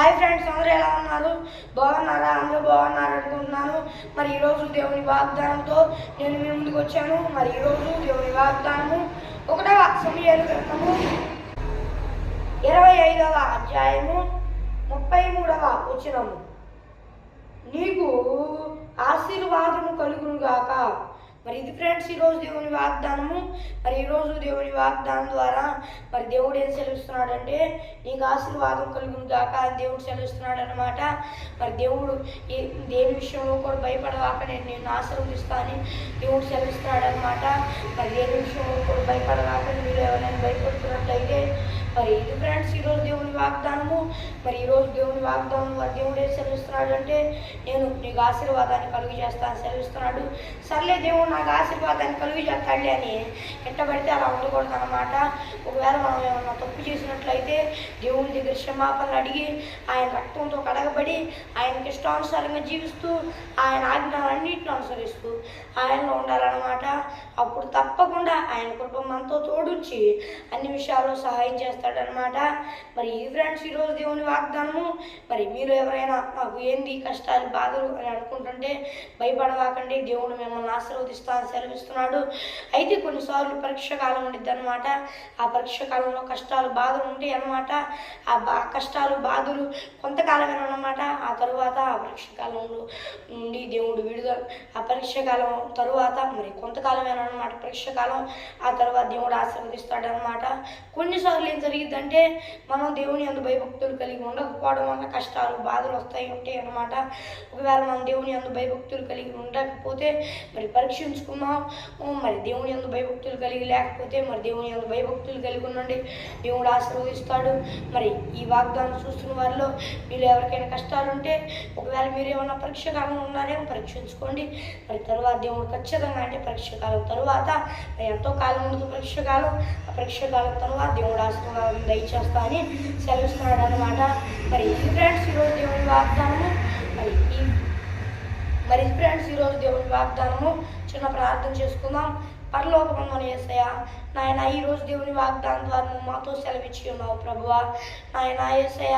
Hi friends అందరూ ఎలా ఉన్నారు? బాగున్నారా? అందరూ బాగున్నారు అనుకుంటున్నాను. మరి ఈరోజు దేవుని వాగ్దానంతో నేను మీ ముందుకు వచ్చాను. మరి ఈరోజు దేవుని వాగ్దానము ఒకటవ సమయాలు గ్రంథము ఇరవై ఐదవ అధ్యాయము ముప్పై మూడవ వచనము. నీకు ఆశీర్వాదము కలుగునుగాక. మరి ఇది ఫ్రెండ్స్ ఈరోజు దేవుని వాగ్దానము ఈరోజు దేవుని వాగ్దానం ద్వారా మరి దేవుడు ఏం సెలవిస్తున్నాడంటే నీకు ఆశీర్వాదం కలుగును గాక అని దేవుడు సెలవిస్తున్నాడు అనమాట మరి దేవుడు ఏ దేని విషయంలో కూడా భయపడవాక నేను నేను ఆశీర్వదిస్తాను దేవుడు సెలవిస్తున్నాడు అనమాట మరి దేని విషయంలో కూడా భయపడవాక మీరు ఎవరైనా భయపడుతున్నట్లయితే మరి ఇది ఫ్రెండ్స్ ఈరోజు దేవుని వాగ్దానము. మరి ఈరోజు దేవుని వాగ్దానం మరి దేవుడు ఏం సెలవిస్తున్నాడు అంటే నేను నీకు ఆశీర్వాదాన్ని కలుగు చేస్తాను సెలవిస్తున్నాడు. సర్లే దేవుడు నాకు ఆశీర్వాదాన్ని కలుగు చేస్తాడులే అని ఎట్టబడితే అలా ఉండకూడదు అనమాట ఒకవేళ మనం తప్పు చేసినట్లయితే దేవుని దగ్గర క్షమాపణలు అడిగి ఆయన రక్తంతో కడగబడి ఆయనకి ఇష్టానుసారంగా జీవిస్తూ ఆయన ఆజ్ఞలన్నింటిని అనుసరిస్తూ ఆయనలో ఉండాలన్నమాట. అప్పుడు తప్పకుండా ఆయన కుటుంబం మనతో తోడుంచి అన్ని విషయాల్లో సహాయం చేస్తాడనమాట మరి ఈ ఫ్రెండ్స్ ఈరోజు దేవుని వాగ్దానము మరి మీరు ఎవరైనా నాకు ఏంది కష్టాలు బాధలు అని అనుకుంటుంటే భయపడవాకండి. దేవుడు మిమ్మల్ని ఆశీర్వదిస్తాను సెలవిస్తున్నాడు. అయితే కొన్నిసార్లు పరీక్ష కాలం ఉండిద్ది అనమాట ఆ పరీక్ష కాలంలో కష్టాలు బాధలు ఉంటాయి అనమాట ఆ బా కష్టాలు బాధలు కొంతకాలమేనా అనమాట ఆ తరువాత ఆ పరీక్ష కాలంలో నుండి దేవుడు విడుదల ఆ పరీక్ష కాలం తరువాత మరి కొంతకాలమేనా అనమాట పరీక్ష కాలం ఆ తర్వాత దేవుడు ఆశీర్వదిస్తాడనమాట కొన్నిసార్లు ఏం జరిగిద్దంటే మనం దేవుని అందు భయభక్తులు కలిగి ఉండకపోవడం వల్ల కష్టాలు బాధలు వస్తాయి ఉంటాయి అనమాట ఒకవేళ మనం దేవుని అందు భయభక్తులు కలిగి ఉండకపోతే మరి పరీక్షించుకుందాం. మరి దేవుని అందు భయభక్తులు కలిగి లేకపోతే మరి దేవుని అందు భయభక్తులు కలిగి ఉండండి. దేవుడు ఆశీర్వదిస్తాడు. మరి ఈ వాగ్దానం చూస్తున్న వారిలో మీరు ఎవరికైనా కష్టాలు ఉంటే ఒకవేళ మీరు ఏమైనా పరీక్ష కాలంలో ఉన్నారేమో పరీక్షించుకోండి. మరి తర్వాత దేవుడు ఖచ్చితంగా అంటే పరీక్ష కాలం తరువాత మరి ఎంతో కాలం ముందు పరీక్ష కాలం ఆ పరీక్ష కాలం తర్వాత దేవుడు ఆశీర్వాదం దయచేస్తా అని సెలవిస్తున్నాడు అనమాట మరి ఈ ఫ్రెండ్స్ ఈరోజు దేవుని వాగ్దానము మరి ఈ మరి ఫ్రెండ్స్ ఈరోజు దేవుని వాగ్దానము చిన్న ప్రార్థన చేసుకుందాం. పరలోకమందున ఏసయ్య. నాయన ఈరోజు దేవుని వాగ్దానం ద్వారా నువ్వు మాతో సెలవిచ్చి ఉన్నావు ప్రభువా. నాయన ఏసయ్య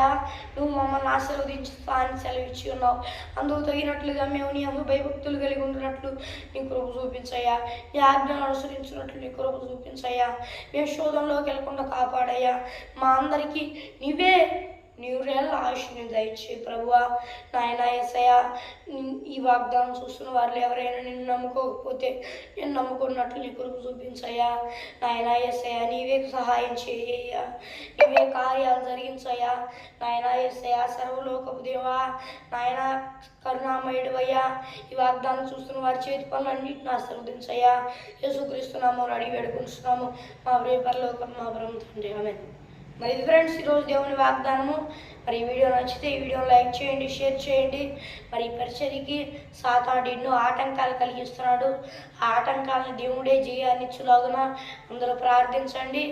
నువ్వు మమ్మల్ని ఆశీర్వదించుతా అని సెలవిచ్చి ఉన్నావు. అందుకు తగినట్లుగా మేము నీ అందు భయభక్తులు కలిగి ఉంటున్నట్లు నీ కృప చూపించయ్యా. నీ ఆజ్ఞను అనుసరించినట్లు నీ కృప చూపించయ్యా. మేము శోధంలోకి వెళ్ళకుండా కాపాడయ్యా. మా అందరికీ నీవే నీవురేళ్ళ ఆయుష్ని దయచే ప్రభువా నాయన ఎసయ ఈ వాగ్దానం చూస్తున్న వారిలో ఎవరైనా నిన్ను నమ్ముకోకపోతే నేను నమ్ముకున్నట్లు నీ కొరకు చూపించయ్యా. నాయన ఎసయ నీవే సహాయం చేయ్యా నీవే కార్యాలు జరిగించయ్యా. నాయన ఎసయ సర్వలోకపు దేవా నాయన కరుణామయుడువయ్యా ఈ వాగ్దానం చూస్తున్న వారి చేతి పనులన్నింటిని ఆశీర్వదించయ్యా. యేసుక్రీస్తున్నాము అడిగి వేడుకుంటున్నాము మా ప్రేపరలోకం మా బ్రహ్మ తండ్రి. ఆమె మరి ఇది ఫ్రెండ్స్ ఈరోజు దేవుని వాగ్దానము. మరి ఈ వీడియో నచ్చితే ఈ వీడియో లైక్ చేయండి షేర్ చేయండి. మరి ఈ పరిచర్యకి సాతాడు ఎన్నో ఆటంకాలు కలిగిస్తున్నాడు. ఆ ఆటంకాలను దేవుడే జయాన్నిచ్చులాగున అందరూ ప్రార్థించండి.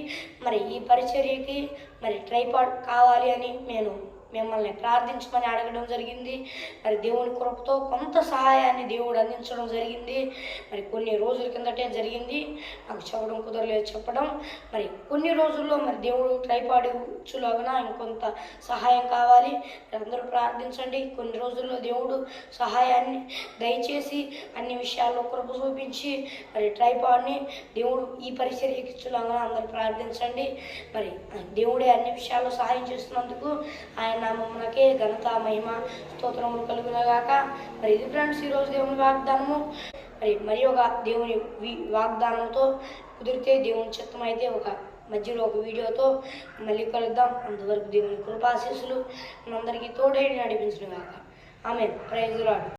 మరి ఈ పరిచర్యకి మరి ట్రైపాడ్ కావాలి అని నేను మిమ్మల్ని ప్రార్థించమని అడగడం జరిగింది. మరి దేవుని కృపతో కొంత సహాయాన్ని దేవుడు అందించడం జరిగింది. మరి కొన్ని రోజుల కిందటే జరిగింది. నాకు చెప్పడం కుదరలేదు చెప్పడం. మరి కొన్ని రోజుల్లో మరి దేవుడు ట్రైపాడు ఇంకొంత సహాయం కావాలి. మరి అందరూ ప్రార్థించండి. కొన్ని రోజుల్లో దేవుడు సహాయాన్ని దయచేసి అన్ని విషయాల్లో కృప చూపించి మరి ట్రైపాడ్ని దేవుడు ఈ పరిచర్యకి అందరూ ప్రార్థించండి. మరి దేవుడే అన్ని విషయాల్లో సహాయం చేస్తున్నందుకు ఆయన నామమునకే ఘనత మహిమ స్తోత్రములు కలుగునగాక. మరి ఇది ఫ్రెండ్స్ ఈరోజు దేవుని వాగ్దానము. మరి మరి ఒక దేవుని వాగ్దానంతో కుదిరితే దేవుని చిత్తం అయితే ఒక మధ్యలో ఒక వీడియోతో మళ్ళీ కలుద్దాం. అంతవరకు దేవుని కృపాశీస్సులు మనందరికీ తోడై నడిపించిన కాక ఆమె ప్రైజులాడు